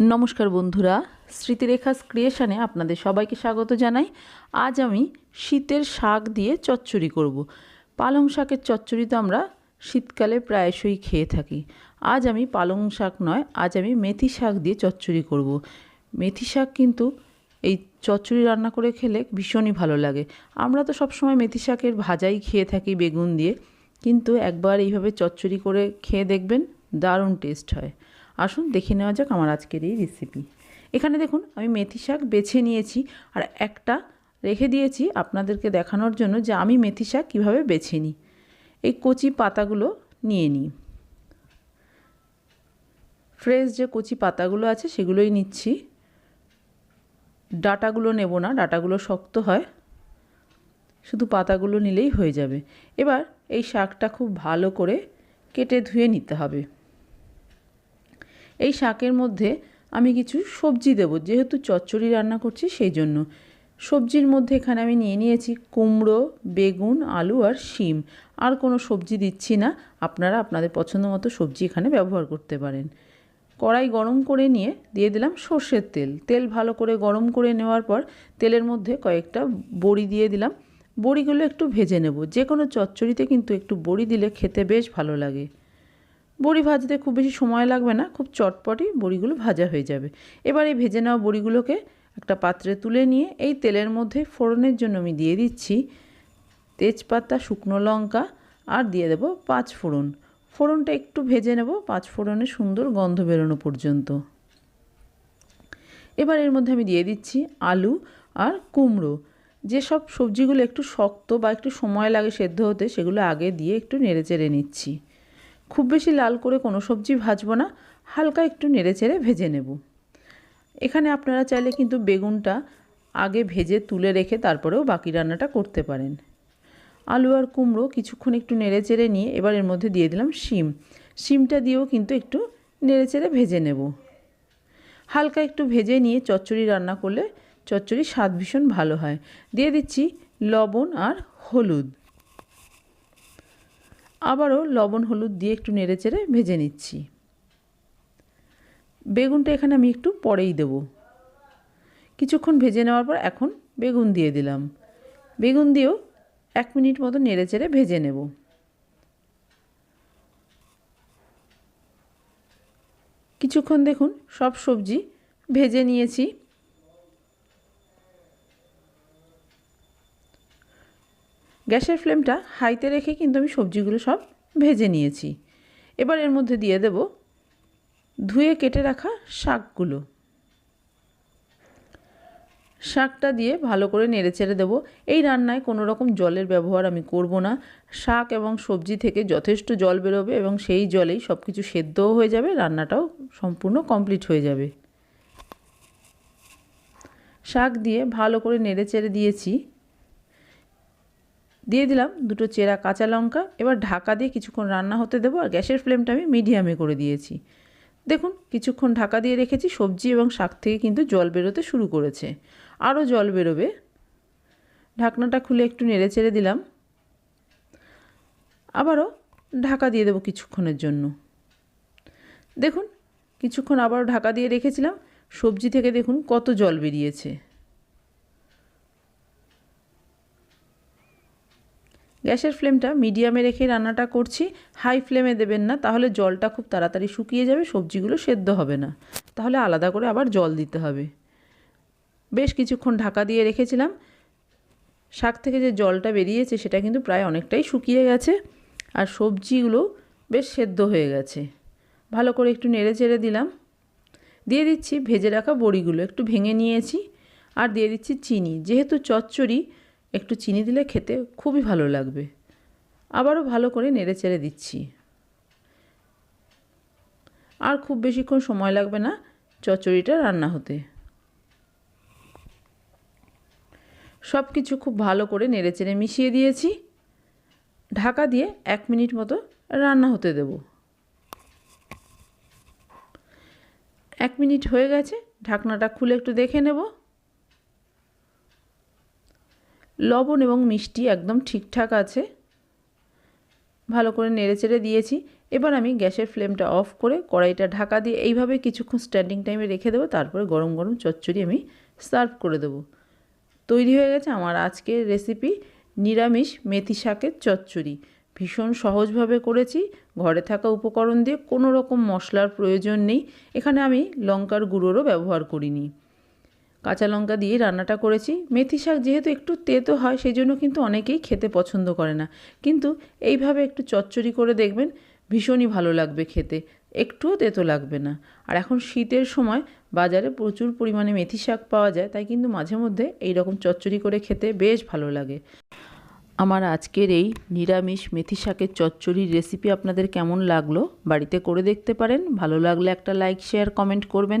নমস্কার বন্ধুরা, স্মৃতিরেখাস ক্রিয়েশনে আপনাদের সবাইকে স্বাগত জানাই। আজ আমি শীতের শাক দিয়ে চচ্চড়ি করব। পালং শাকের চচ্চড়ি তো আমরা শীতকালে প্রায়শই খেয়ে থাকি। আজ আমি পালং শাক নয়, আজ আমি মেথি শাক দিয়ে চচ্চড়ি করব। মেথি শাক কিন্তু এই চচ্চড়ি রান্না করে খেলে ভীষণই ভালো লাগে। আমরা তো সবসময় মেথি শাকের ভাজাই খেয়ে থাকি বেগুন দিয়ে। কিন্তু একবার এইভাবে চচ্চড়ি করে খেয়ে দেখবেন, দারুণ টেস্ট হয়। আসুন দেখে নেওয়া যাক আমার আজকের এই রেসিপি এখানে দেখুন, আমি মেথি শাক বেছে নিয়েছি আর একটা রেখে দিয়েছি আপনাদেরকে দেখানোর জন্য যে আমি মেথি শাক কীভাবে বেছে নিই। এই কচি পাতাগুলো নিয়ে নিই। ফ্রেশ যে কচি পাতাগুলো আছে সেগুলোই নিচ্ছি। ডাটাগুলো নেব না, ডাটাগুলো শক্ত হয়। শুধু পাতাগুলো নিলেই হয়ে যাবে। এবার এই শাকটা খুব ভালো করে কেটে ধুয়ে নিতে হবে। এই শাকের মধ্যে আমি কিছু সবজি দেব। যেহেতু চচ্চড়ি রান্না করছি সেই জন্য। সবজির মধ্যে এখানে আমি নিয়ে নিয়েছি কুমড়ো, বেগুন, আলু আর শিম। আর কোনো সবজি দিচ্ছি না। আপনারা আপনাদের পছন্দ মতো সবজি এখানে ব্যবহার করতে পারেন। কড়াই গরম করে নিয়ে দিয়ে দিলাম সর্ষের তেল। তেল ভালো করে গরম করে নেওয়ার পর তেলের মধ্যে কয়েকটা বড়ি দিয়ে দিলাম। বড়িগুলো একটু ভেজে নেব। যে কোনো চচ্চড়িতে কিন্তু একটু বড়ি দিলে খেতে বেশ ভালো লাগে। বড়ি ভাজতে খুব বেশি সময় লাগবে না, খুব চটপটি বড়িগুলো ভাজা হয়ে যাবে। এবার এই ভেজে নেওয়া বড়িগুলোকে একটা পাত্রে তুলে নিয়ে এই তেলের মধ্যে ফোড়নের জন্য আমি দিয়ে দিচ্ছি তেজপাতা, শুকনো লঙ্কা আর দিয়ে দেব পাঁচ ফোড়ন। ফোড়নটা একটু ভেজে নেব, পাঁচ ফোড়নে সুন্দর গন্ধ বেরোনো পর্যন্ত। এবার এর মধ্যে আমি দিয়ে দিচ্ছি আলু আর কুমড়ো। যেসব সবজিগুলো একটু শক্ত বা একটু সময় লাগে সেদ্ধ হতে, সেগুলো আগে দিয়ে একটু নেড়ে চেড়ে নিচ্ছি। খুব বেশি লাল করে কোনো সবজি ভাজবো না, হালকা একটু নেড়ে চেড়ে ভেজে নেব। এখানে আপনারা চাইলে কিন্তু বেগুনটা আগে ভেজে তুলে রেখে তারপরেও বাকি রান্নাটা করতে পারেন। আলু আর কুমড়ো কিছুক্ষণ একটু নেড়ে চেড়ে নিয়ে এবার এর মধ্যে দিয়ে দিলাম শিম। শিমটা দিয়েও কিন্তু একটু নেড়ে চেড়ে ভেজে নেব। হালকা একটু ভেজে নিয়ে চচ্চড়ি রান্না করলে চচ্চড়ি স্বাদ ভীষণ ভালো হয়। দিয়ে দিচ্ছি লবণ আর হলুদ। আবারও লবণ হলুদ দিয়ে একটু নেড়ে চেড়ে ভেজে নিচ্ছি। বেগুনটা এখানে আমি একটু পরেই দেব। কিছুক্ষণ ভেজে নেওয়ার পর এখন বেগুন দিয়ে দিলাম। বেগুন দিয়েও এক মিনিট মতো নেড়ে চেড়ে ভেজে নেব। কিছুক্ষণ দেখুন সব সবজি ভেজে নিয়েছি। গ্যাসের ফ্লেমটা হাইতে রেখে কিন্তু আমি সবজিগুলো সব ভেজে নিয়েছি। এবার এর মধ্যে দিয়ে দেব ধুয়ে কেটে রাখা শাকগুলো। শাকটা দিয়ে ভালো করে নেড়ে চেড়ে দেবো। এই রান্নায় কোনো রকম জলের ব্যবহার আমি করব না। শাক এবং সবজি থেকে যথেষ্ট জল বেরোবে এবং সেই জলেই সব কিছু সেদ্ধও হয়ে যাবে, রান্নাটাও সম্পূর্ণ কমপ্লিট হয়ে যাবে। শাক দিয়ে ভালো করে নেড়ে চেড়ে দিয়েছি। দিয়ে দিলাম দুটো চেরা কাঁচা লঙ্কা, এবার ঢাকা দিয়ে কিছুক্ষণ রান্না হতে দেবো আর গ্যাসের ফ্লেমটা আমি মিডিয়ামে করে দিয়েছি। দেখুন, কিছুক্ষণ ঢাকা দিয়ে রেখেছি, সবজি এবং শাক থেকে কিন্তু জল বেরোতে শুরু করেছে। আরও জল বেরোবে। ঢাকনাটা খুলে একটু নেড়ে চেড়ে দিলাম। আবারও ঢাকা দিয়ে দেবো কিছুক্ষণের জন্য। দেখুন, কিছুক্ষণ আবারও ঢাকা দিয়ে রেখেছিলাম। সবজি থেকে দেখুন কত জল বেরিয়েছে। গ্যাসের ফ্লেমটা মিডিয়ামে রেখে রান্নাটা করছি। হাই ফ্লেমে দেবেন না, তাহলে জলটা খুব তাড়াতাড়ি শুকিয়ে যাবে, সবজিগুলো সেদ্ধ হবে না। তাহলে আলাদা করে আবার জল দিতে হবে। বেশ কিছুক্ষণ ঢাকা দিয়ে রেখেছিলাম। শাক থেকে যে জলটা বেরিয়েছে, সেটা কিন্তু প্রায় অনেকটাই শুকিয়ে গেছে। আর সবজিগুলো বেশ সেদ্ধ হয়ে গেছে। ভালো করে একটু নেড়ে চেড়ে দিলাম। দিয়ে দিচ্ছি ভেজে রাখা বড়িগুলো, একটু ভেঙে নিয়েছি। আর দিয়ে দিচ্ছি চিনি। যেহেতু চচ্চড়ি একটু চিনি দিলে খেতে খুবই ভালো লাগবে। আবারও ভালো করে নেড়ে চেড়ে দিচ্ছি। আর খুব বেশিক্ষণ সময় লাগবে না চচ্চড়িটা রান্না হতে। সব কিছু খুব ভালো করে নেড়ে চেড়ে মিশিয়ে দিয়েছি। ঢাকা দিয়ে এক মিনিট মতো রান্না হতে দেব। এক মিনিট হয়ে গেছে, ঢাকনাটা খুলে একটু দেখে নেব। লবণ এবং মিষ্টি একদম ঠিকঠাক আছে। ভালো করে নেড়ে চেড়ে দিয়েছি। এবার আমি গ্যাসের ফ্লেমটা অফ করে কড়াইটা ঢাকা দিয়ে এইভাবে কিছুক্ষণ স্ট্যান্ডিং টাইমে রেখে দেবো। তারপরে গরম গরম চচ্চড়ি আমি সার্ভ করে দেবো। তৈরি হয়ে গেছে আমার আজকের রেসিপি নিরামিষ মেথি শাকের চচ্চড়ি। ভীষণ সহজভাবে করেছি। ঘরে থাকা উপকরণ দিয়ে কোনো রকম মশলার প্রয়োজন নেই। এখানে আমি লঙ্কার গুঁড়োরও ব্যবহার করিনি। কাঁচা লঙ্কা দিয়ে রান্নাটা করেছি। মেথি শাক যেহেতু একটু তেতো হয় সেই জন্য কিন্তু অনেকেই খেতে পছন্দ করে না। কিন্তু এইভাবে একটু চচ্চড়ি করে দেখবেন, ভীষণই ভালো লাগবে খেতে। একটুও তেতো লাগবে না। আর এখন শীতের সময় বাজারে প্রচুর পরিমাণে মেথি শাক পাওয়া যায়, তাই কিন্তু মাঝে মধ্যে এই রকম চচ্চড়ি করে খেতে বেশ ভালো লাগে। আমার আজকের এই নিরামিষ মেথি শাকের চচ্চড়ির রেসিপি আপনাদের কেমন লাগল বাড়িতে করে দেখতে পারেন। ভালো লাগলে একটা লাইক শেয়ার কমেন্ট করবেন।